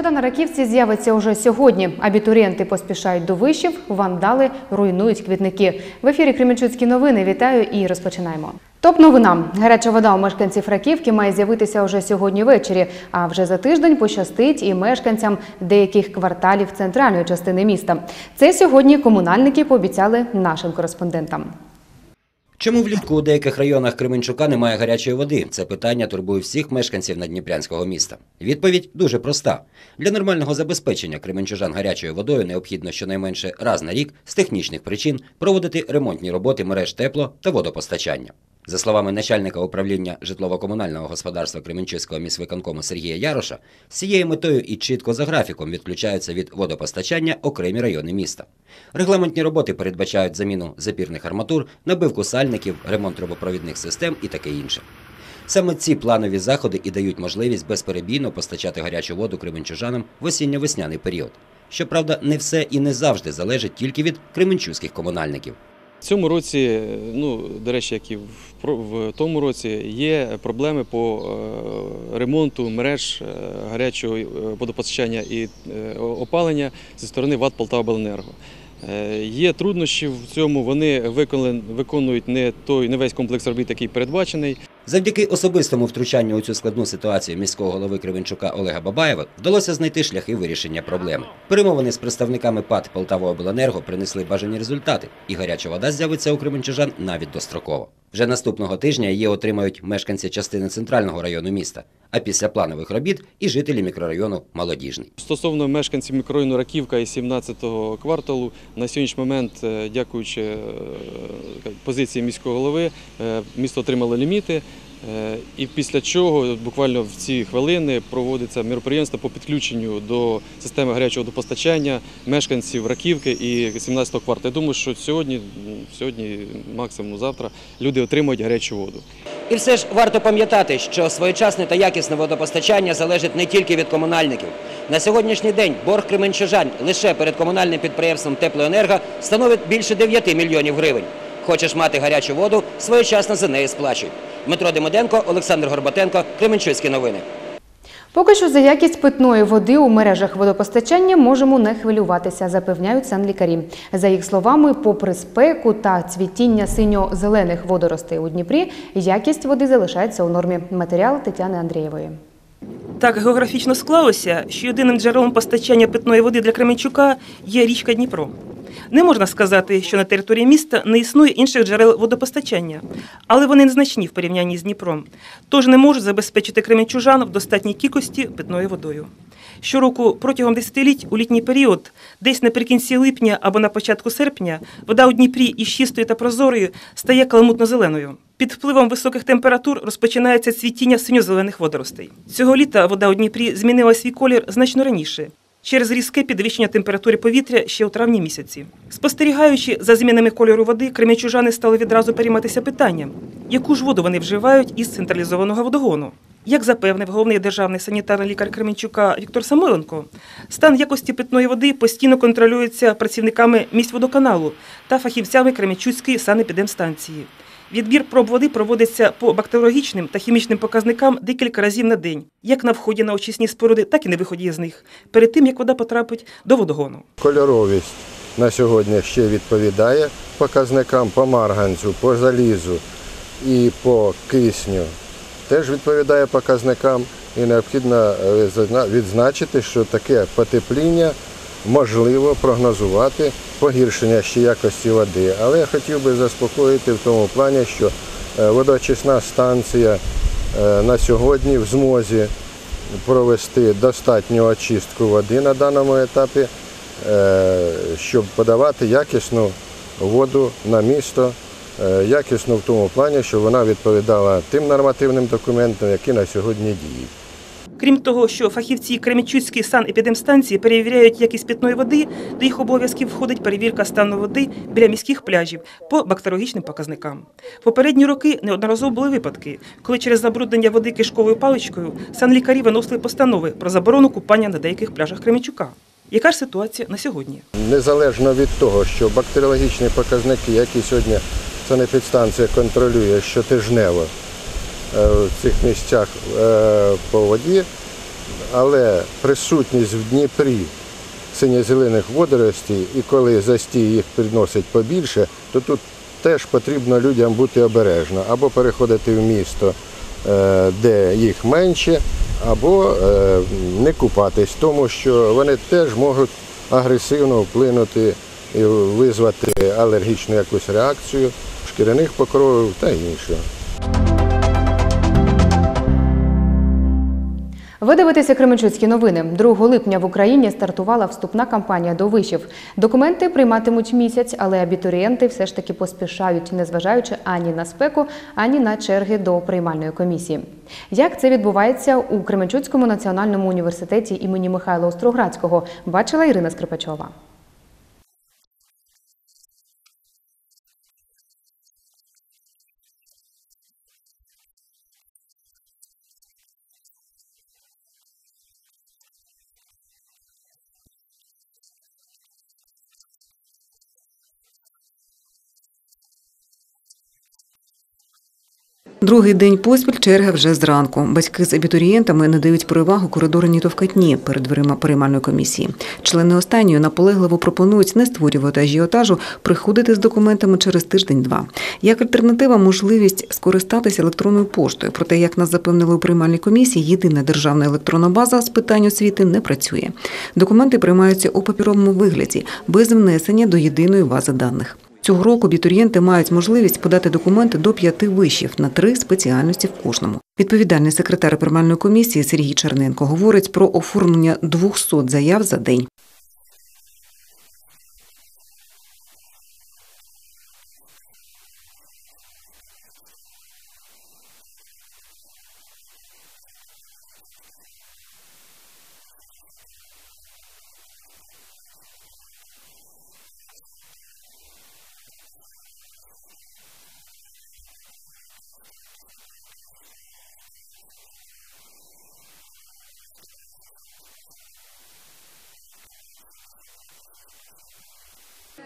вода на раківці з'явиться уже сьогодні. Абітурієнти поспішають до вишів, вандали руйнують квітники. В ефірі Кременчуцькі новини. Вітаю і розпочинаємо. Топ новина. Гаряча вода у мешканців Раківки має з'явитися уже сьогодні ввечері. А вже за тиждень пощастить і мешканцям деяких кварталів центральної частини міста. Це сьогодні комунальники пообіцяли нашим кореспондентам. Чому влітку у деяких районах Кременчука немає гарячої води? Це питання турбує всіх мешканців надніпрянського міста. Відповідь дуже проста: для нормального забезпечення кременчужан гарячою водою необхідно щонайменше раз на рік з технічних причин проводити ремонтні роботи мереж тепло та водопостачання. За словами начальника управління житлово-комунального господарства Кременчуцького міськвиконкому Сергія Яроша, з цією метою і чітко за графіком відключаються від водопостачання окремі райони міста. Регламентні роботи передбачають заміну запірних арматур, набивку сальників, ремонт трубопровідних систем і таке інше. Саме ці планові заходи і дають можливість безперебійно постачати гарячу воду кременчужанам в осінньо-весняний період. Щоправда, не все і не завжди залежить тільки від кременчуських комунальників. В цьому році, ну, до речі, як і в, в тому році, є проблеми по е, ремонту мереж е, гарячого е, водопостачання і е, опалення зі сторони ВАД Полтавабленерго. Е, Є труднощі в цьому, вони виконують не той не весь комплекс робіт, який передбачений. Завдяки особистому втручанню у цю складну ситуацію міського голови Кременчука Олега Бабаєва вдалося знайти шляхи вирішення проблеми. Перемовини з представниками ПАТ Полтавообленерго принесли бажані результати, і гаряча вода з'явиться у кременчужан навіть достроково. Вже наступного тижня її отримають мешканці частини центрального району міста, а після планових робіт і жителі мікрорайону Молодіжний. Стосовно мешканців мікрорайону Раківка і 17-го кварталу, на сьогоднішній момент, е, дякуючи е, позиції міського голови, е, місто отримало ліміти. Е, І після чого буквально в ці хвилини проводиться міроприємство по підключенню до системи гарячого водопостачання мешканців Раківки і 17-го кварталу. Я думаю, що сьогодні, сьогодні, максимум завтра, люди отримають гарячу воду. І все ж варто пам'ятати, що своєчасне та якісне водопостачання залежить не тільки від комунальників. На сьогоднішній день борг кременчужан лише перед комунальним підприємством Теплоенерго становить більше 9 мільйонів гривень. Хочеш мати гарячу воду, своєчасно за неї сплачуй. Дмитро Демиденко, Олександр Горбатенко, Кременчуцькі новини. Поки що за якість питної води у мережах водопостачання можемо не хвилюватися, запевняють санлікарі. За їх словами, попри спеку та цвітіння синьо-зелених водоростей у Дніпрі, якість води залишається у нормі. Матеріал Тетяни Андрієвої. Так географічно склалося, що єдиним джерелом постачання питної води для Кременчука є річка Дніпро. Не можна сказати, що на території міста не існує інших джерел водопостачання, але вони незначні в порівнянні з Дніпром, тож не можуть забезпечити кременчужан в достатній кількості питною водою. Щороку протягом десятиліть у літній період, десь наприкінці липня або на початку серпня, вода у Дніпрі із чистою та прозорою стає каламутно-зеленою. Під впливом високих температур розпочинається цвітіння синьо-зелених водоростей. Цього літа вода у Дніпрі змінила свій колір значно раніше. Через різке підвищення температури повітря ще у травні місяці. Спостерігаючи за змінами кольору води, кремячужани стали відразу перейматися питанням, яку ж воду вони вживають із централізованого водогону. Як запевнив головний державний санітарний лікар Кременчука Віктор Самойленко, стан якості питної води постійно контролюється працівниками міськводоканалу та фахівцями Кременчуцької санепідемстанції. Відбір проб води проводиться по бактеріологічним та хімічним показникам декілька разів на день, як на вході на очисні споруди, так і на виході з них, перед тим як вода потрапить до водогону. Кольоровість на сьогодні ще відповідає показникам по марганцю, по залізу і по кисню. Теж відповідає показникам і необхідно е, відзначити, що таке потепління можливо прогнозувати погіршення ще якості води. Але я хотів би заспокоїти в тому плані, що е, водоочисна станція е, на сьогодні в змозі провести достатню очистку води на даному етапі, е, щоб подавати якісну воду на місто, якісну в тому плані, щоб вона відповідала тим нормативним документам, які на сьогодні діють. Крім того, що фахівці Кременчуцької санепідемстанції перевіряють якість питної води, до їх обов'язків входить перевірка стану води біля міських пляжів по бактеріологічним показникам. В попередні роки неодноразово були випадки, коли через забруднення води кишковою паличкою санлікарі виносили постанови про заборону купання на деяких пляжах Кременчука. Яка ж ситуація на сьогодні? Незалежно від того, що бактеріологічні показники, які сьогодні санепідстанція контролює щотижнево в цих місцях е, по воді, але присутність в Дніпрі синьо-зелених водоростей, і коли застій їх приносить побільше, то тут теж потрібно людям бути обережно або переходити в місто, е, де їх менше, або е, не купатись, тому що вони теж можуть агресивно вплинути і визвати алергічну якусь реакцію шкіряних покровів та іншого. Ви дивитеся Кременчуцькі новини. 2 липня в Україні стартувала вступна кампанія до вишів. Документи прийматимуть місяць, але абітурієнти все ж таки поспішають, незважаючи ані на спеку, ані на черги до приймальної комісії. Як це відбувається у Кременчуцькому національному університеті імені Михайла Остроградського, бачила Ірина Скрипачова. Другий день поспіль черга вже зранку. Батьки з абітурієнтами надають перевагу коридорній товкатні перед дверима приймальної комісії. Члени останньої наполегливо пропонують не створювати ажіотажу, приходити з документами через тиждень-два. Як альтернатива, можливість скористатися електронною поштою. Проте, як нас запевнили у приймальній комісії, єдина державна електронна база з питань освіти не працює. Документи приймаються у папіровому вигляді без внесення до єдиної бази даних. Цього року абітурієнти мають можливість подати документи до п'яти вишів на три спеціальності в кожному. Відповідальний секретар приймальної комісії Сергій Черненко говорить про оформлення 200 заяв за день.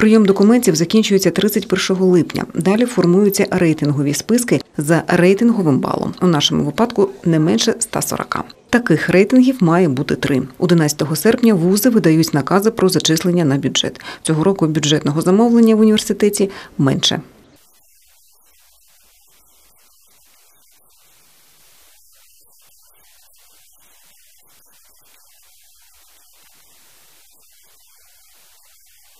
Прийом документів закінчується 31 липня. Далі формуються рейтингові списки за рейтинговим балом. У нашому випадку не менше 140. Таких рейтингів має бути три. 11 серпня вузи видають накази про зачислення на бюджет. Цього року бюджетного замовлення в університеті менше.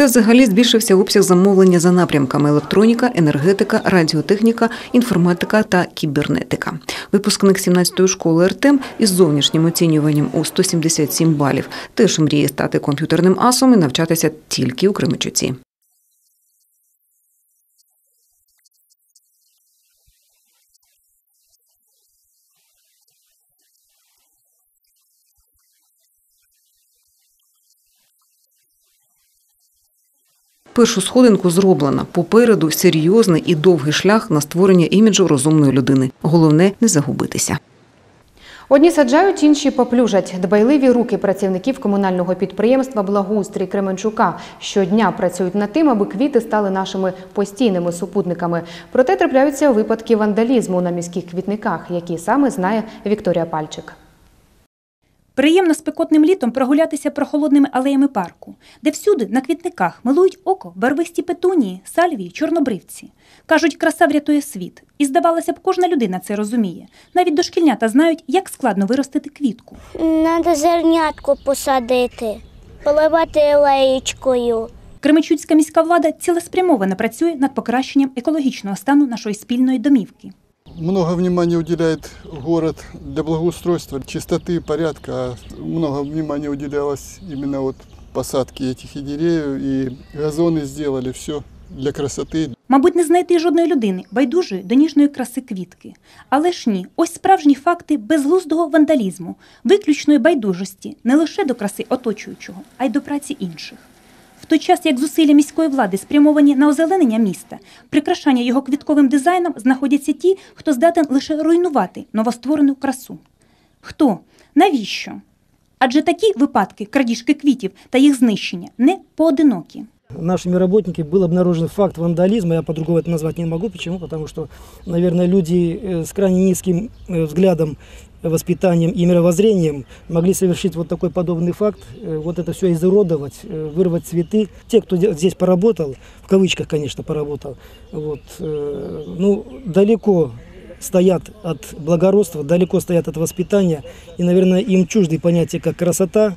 Проте взагалі збільшився обсяг замовлення за напрямками електроніка, енергетика, радіотехніка, інформатика та кібернетика. Випускник 17-ї школи Артем із зовнішнім оцінюванням у 177 балів теж мріє стати комп'ютерним асом і навчатися тільки у Кременчуці. Першу сходинку зроблена. Попереду серйозний і довгий шлях на створення іміджу розумної людини. Головне не загубитися. Одні саджають, інші поплюжать. Дбайливі руки працівників комунального підприємства Благоустрій Кременчука щодня працюють над тим, аби квіти стали нашими постійними супутниками. Проте трапляються випадки вандалізму на міських квітниках, які саме знає Вікторія Пальчик. Приємно спекотним літом прогулятися прохолодними алеями парку, де всюди на квітниках милують око барвисті петунії, сальвії, чорнобривці. Кажуть, краса врятує світ. І здавалося б, кожна людина це розуміє. Навіть дошкільнята знають, як складно виростити квітку. Надо зернятку посадити, поливати леєчкою. Кременчуцька міська влада цілеспрямовано працює над покращенням екологічного стану нашої спільної домівки. Много внимания уделяет город для благоустройства, чистоты, порядка. А Много внимания уделялось именно вот посадке этих и деревьев, и газоны сделали, все для красоты. Мабуть, не знайти жодної людини байдужої до ніжної краси квітки. Але ж ні, ось справжні факти безглуздого вандалізму, виключної байдужості не лише до краси оточуючого, а й до праці інших. В той час, як зусилля міської влади спрямовані на озеленення міста, прикрашання його квітковим дизайном знаходяться ті, хто здатен лише руйнувати новостворену красу. Хто? Навіщо? Адже такі випадки крадіжки квітів та їх знищення не поодинокі. Нашими работниками был обнаружен факт вандализма. Я по-другому это назвать не могу. Почему? Потому что, наверное, люди э, с крайне низким э, взглядом, воспитанием и мировоззрением могли совершить вот такой подобный факт, э, вот это все изуродовать, э, вырвать цветы. Те, кто де- здесь поработал, в кавычках, конечно, поработал, вот, э, ну, далеко стоят от благородства, далеко стоят от воспитания, и, наверное, им чужды понятия, как красота,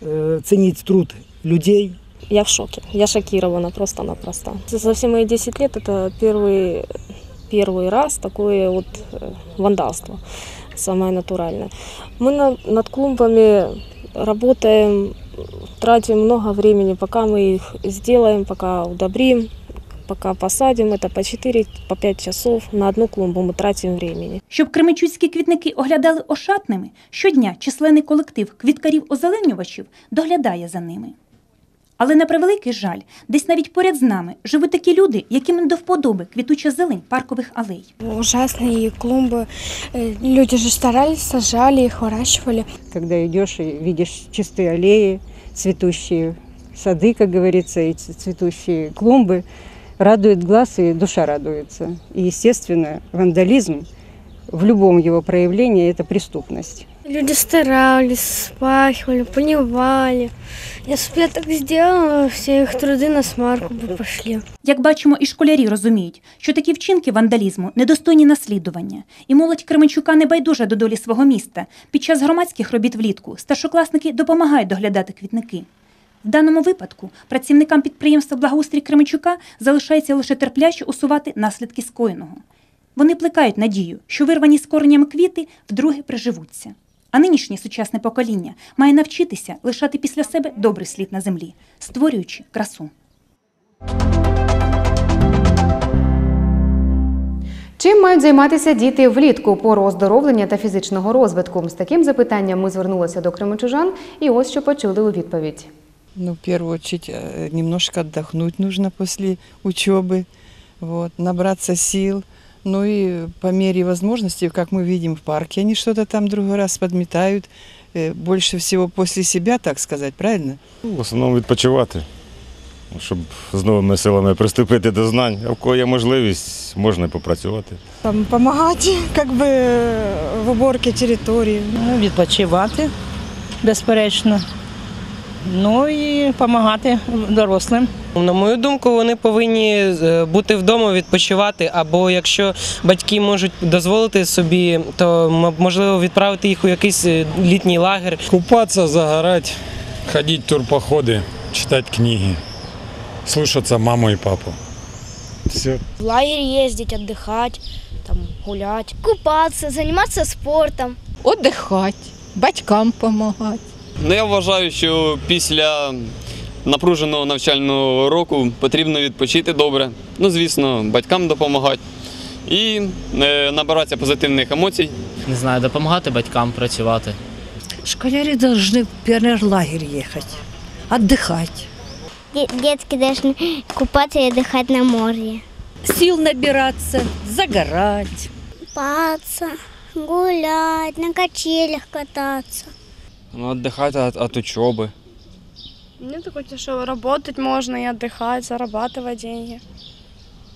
ценить труд людей, Я в шоке. Я шокирована просто-напросто. За все мои 10 лет это первый, первый раз такое вот вандалство. Самое натуральное. Мы на- над клумбами работаем, тратим много времени, пока мы их сделаем, пока удобрим, пока посадим. Это по 4-5 по пять часов на одну клумбу мы тратим времени. Щоб кременчуцькі квітники оглядали ошатними, щодня численний колектив квіткарів-озеленювачів доглядає за ними. Але на превеликий жаль, десь навіть поряд з нами живуть такі люди, яким не до вподоби квітуча зелень паркових алей. Ужасные клумбы. Э, Люди же старались, сажали их, выращивали. когда идешь и видишь чистые аллеи, цветущие сады, как говорится, и ц- цветущие клумбы, радует глаз и душа радуется. И, естественно, вандализм в любом его проявлении – это преступность. Люди старались, спахивали, поливали. Если бы я так сделала, все их труды на смарку бы пошли. Як бачимо, і школярі розуміють, що такі вчинки вандалізму недостойні наслідування, і молодь Кременчука не байдужа до долі свого міста. Під час громадських робіт влітку старшокласники допомагають доглядати квітники. В даному випадку працівникам підприємства Благоустрій Кременчука залишається лише терпляче усувати наслідки скоєного. Вони плекають надію, що вирвані з кореннями квіти вдруге приживуться. А нинішнє сучасне покоління має навчитися лишати після себе добрий слід на землі, створюючи красу. Чим мають займатися діти влітку пору оздоровлення та фізичного розвитку? З таким запитанням ми звернулися до кременчужан, і ось що почули у відповідь. Ну, в первую очередь, немножко отдохнуть нужно после учебы, вот, набраться сил. Ну и по мере возможности, как мы видим в парке, они что-то там другой раз подметают. э, Больше всего после себя, так сказать, правильно? Ну, В основному відпочивати, щоб з новими силами приступити до знань. А в кого є можливість, можна і попрацювати. Там допомагати, як би в уборці території. Ну, відпочивати, безперечно. Ну і допомагати дорослим. На мою думку, вони повинні е, бути вдома відпочивати, або якщо батьки можуть дозволити собі, то можливо відправити їх у якийсь е, літній лагер. Купаться, загорать, ходить в турпоходы, читать книги, слушаться маму и папу. Все. В лагерь ездить, отдыхать, там, гулять. Купаться, заниматься спортом. Отдихати, батькам допомагати. Ну, я вважаю, що після напруженого навчального року потрібно відпочити добре. Ну, звісно, батькам допомагати і е, набиратися позитивних емоцій. Не знаю, допомагати батькам працювати. Школяри должны в пионерлагерь ехать, отдыхать. Детки должны купаться и отдыхать на море. Сил набираться, загорать. Купаться, гулять, на качелях кататься. Ну, віддихати від, від учоби. Мне такое, что работать можно и отдыхать, зарабатывать деньги.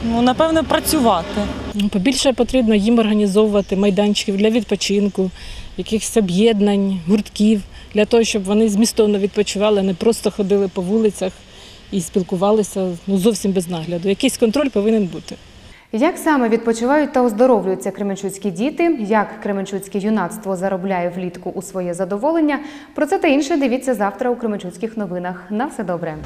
Ну, напевно, працювати. Ну, Побільше потрібно їм організовувати майданчиків для відпочинку, якихось об'єднань, гуртків, для того, щоб вони змістовно відпочивали, не просто ходили по вулицях і спілкувалися ну, зовсім без нагляду. Якийсь контроль повинен бути. Як саме відпочивають та оздоровлюються кременчуцькі діти, як кременчуцьке юнацтво заробляє влітку у своє задоволення? Про це та інше дивіться завтра у Кременчуцьких новинах. На все добре.